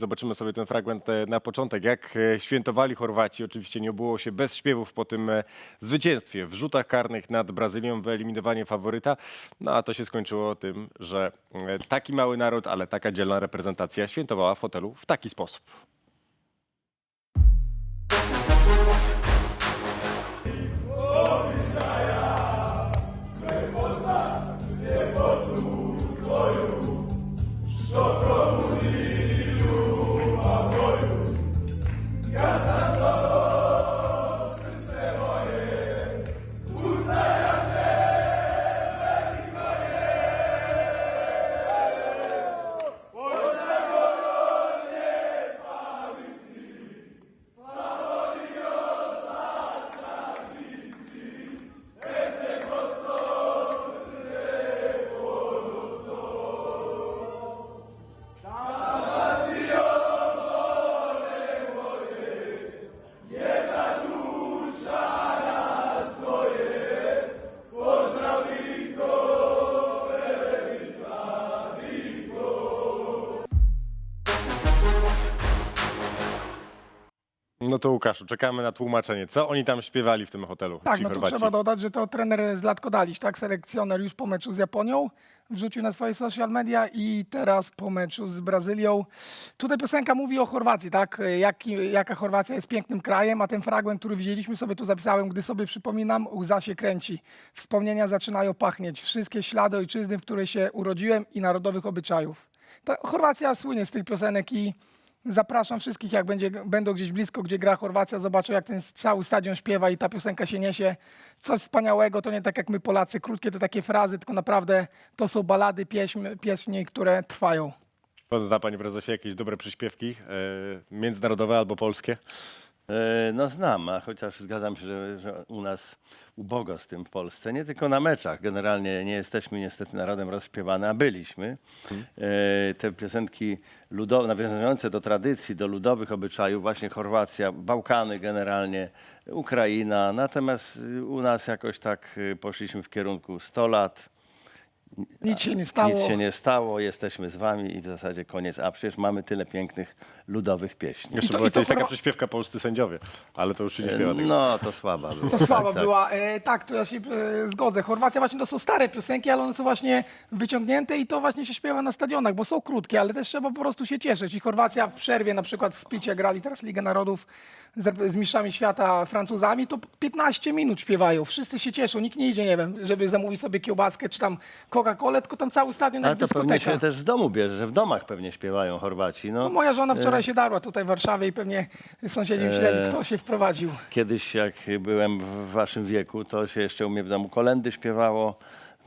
Zobaczymy sobie ten fragment e, na początek. Jak e, świętowali Chorwaci, oczywiście nie obyło się bez śpiewów po tym e, zwycięstwie w rzutach karnych nad Brazylią, wyeliminowanie faworyta. No a to się skończyło tym, że taki mały naród, ale taka dzielna reprezentacja świętowała w hotelu w taki sposób. No to Łukaszu, czekamy na tłumaczenie. Co oni tam śpiewali w tym hotelu? Tak, ci no to Chorwaci? trzeba dodać, że to trener Zlatko Dalić, tak, selekcjoner już po meczu z Japonią wrzucił na swoje social media i teraz po meczu z Brazylią. Tutaj piosenka mówi o Chorwacji, tak, Jaki, jaka Chorwacja jest pięknym krajem, a ten fragment, który widzieliśmy sobie tu zapisałem, gdy sobie przypominam, łza się kręci. Wspomnienia zaczynają pachnieć, wszystkie ślady ojczyzny, w której się urodziłem i narodowych obyczajów. Ta Chorwacja słynie z tych piosenek i Zapraszam wszystkich, jak będzie, będą gdzieś blisko, gdzie gra Chorwacja, zobaczą jak ten cały stadion śpiewa i ta piosenka się niesie. Coś wspaniałego, to nie tak jak my Polacy, krótkie to takie frazy, tylko naprawdę to są balady, pieśń, pieśni, które trwają. Zna Panie Prezesie jakieś dobre przyśpiewki e, międzynarodowe albo polskie? E, No znam, a chociaż zgadzam się, że, że u nas ubogo z tym w Polsce, nie tylko na meczach. Generalnie nie jesteśmy niestety narodem rozśpiewany, a byliśmy. E, Te piosenki ludowe, nawiązujące do tradycji, do ludowych obyczajów, właśnie Chorwacja, Bałkany generalnie, Ukraina. Natomiast y, u nas jakoś tak y, poszliśmy w kierunku 100 lat. Nic się nie stało. Nic się nie stało, jesteśmy z wami i w zasadzie koniec. A przecież mamy tyle pięknych ludowych pieśni. Jeszcze to- była i to kiedyś taka Chorwa- przyśpiewka polscy sędziowie, ale to już się nie śpiewa tego. No, to słaba była. To słaba Tak, tak. była. E, tak, to ja się e, zgodzę. Chorwacja właśnie to są stare piosenki, ale one są właśnie wyciągnięte i to właśnie się śpiewa na stadionach, bo są krótkie, ale też trzeba po prostu się cieszyć. I Chorwacja w przerwie, na przykład w Splicie grali teraz Ligę Narodów z, z mistrzami świata Francuzami, to 15 minut śpiewają. Wszyscy się cieszą, nikt nie idzie, nie wiem, żeby zamówić sobie kiełbaskę czy tam Coca-Colę, tylko tam cały stadion Ale jak to pewnie dyskoteka. się też z domu bierze, że w domach pewnie śpiewają Chorwaci. No, No, moja żona wczoraj się darła tutaj w Warszawie i pewnie sąsiedzi myśleli, E, kto się wprowadził. Kiedyś jak byłem w waszym wieku, to się jeszcze u mnie w domu kolendy śpiewało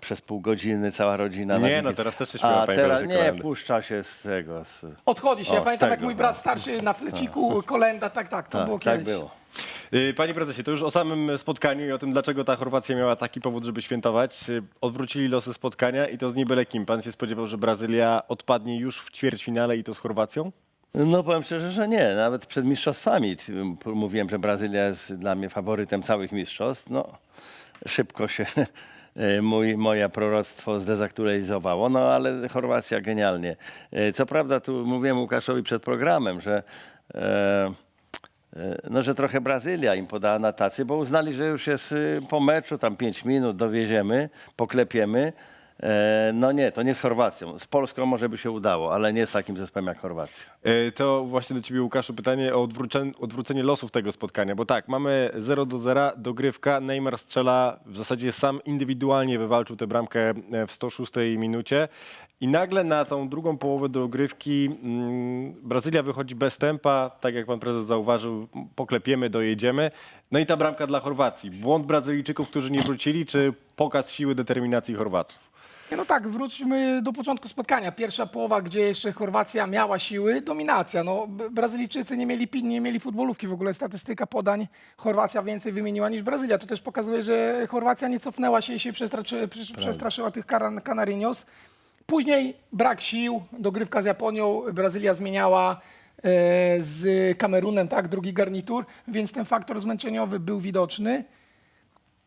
przez pół godziny, cała rodzina. na Nie, no teraz też się śpiewa, A panie teraz prezesie, nie, kolendy. puszcza się z tego. Z... Odchodzi się. O, Ja z pamiętam, jak tego, mój brat no. starszy na fleciku, kolenda, tak, tak, to Tak, było tak kiedyś. było. Y, Panie prezesie, to już o samym spotkaniu i o tym, dlaczego ta Chorwacja miała taki powód, żeby świętować. Y, Odwrócili losy spotkania i to z nie byle kim. Pan się spodziewał, że Brazylia odpadnie już w ćwierćfinale i to z Chorwacją? No powiem szczerze, że nie. Nawet przed mistrzostwami mówiłem, że Brazylia jest dla mnie faworytem całych mistrzostw. No, szybko się e, mój, moje proroctwo zdezaktualizowało, no ale Chorwacja genialnie. E, Co prawda tu mówiłem Łukaszowi przed programem, że e, no, że trochę Brazylia im podała na tacy, bo uznali, że już jest y, po meczu, tam 5 minut dowieziemy, poklepiemy. E, No nie, to nie z Chorwacją. Z Polską może by się udało, ale nie z takim zespołem jak Chorwacja. Y, To właśnie do ciebie, Łukaszu, pytanie o odwrócenie, odwrócenie losów tego spotkania. Bo tak, mamy 0 do 0, dogrywka. Neymar strzela, w zasadzie sam indywidualnie wywalczył tę bramkę e, w 106 minucie. I nagle na tą drugą połowę dogrywki mm, Brazylia wychodzi bez tempa, tak jak pan prezes zauważył, poklepiemy, dojedziemy. No i ta bramka dla Chorwacji. Błąd Brazylijczyków, którzy nie wrócili, czy pokaz siły determinacji Chorwatów? Nie, No tak, wróćmy do początku spotkania. Pierwsza połowa, gdzie jeszcze Chorwacja miała siły, dominacja. No, Brazylijczycy nie mieli pin, nie mieli futbolówki. W ogóle statystyka podań Chorwacja więcej wymieniła niż Brazylia. To też pokazuje, że Chorwacja nie cofnęła się i się przestraszy, prze- przestraszyła tych Canarinos. Później brak sił, dogrywka z Japonią, Brazylia zmieniała e, z Kamerunem, tak, drugi garnitur, więc ten faktor zmęczeniowy był widoczny.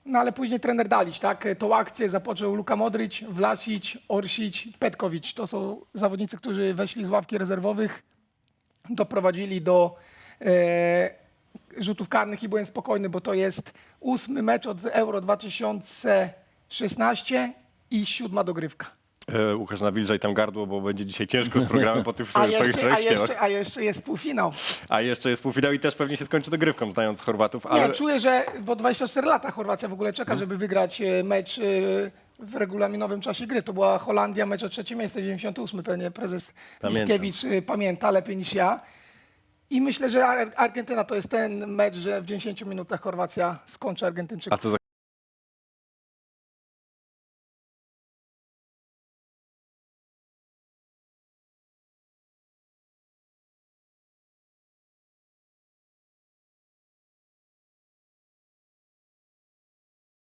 No ale później trener Dalić, tak? Tą akcję zapoczął Luka Modric, Vlasic, Orsic, Petkowicz. To są zawodnicy, którzy weszli z ławki rezerwowych doprowadzili do e, rzutów karnych i byłem spokojny, bo to jest ósmy mecz od Euro 2016 i siódma dogrywka. E, Łukasz, nawilżaj tam gardło, bo będzie dzisiaj ciężko z programem po tych A jeszcze, a, jeszcze, a jeszcze jest półfinał. A jeszcze jest półfinał i też pewnie się skończy dogrywką, znając Chorwatów. Ale... Nie, czuję, że po 24 lata Chorwacja w ogóle czeka, żeby wygrać e, mecz e, w regulaminowym czasie gry. To była Holandia, mecz o trzecie miejsce, 98 pewnie prezes Pamiętam. Liskiewicz e, pamięta lepiej niż ja. I myślę, że Ar- Argentyna to jest ten mecz, że w 90 minutach Chorwacja skończy Argentyńczyków. A to za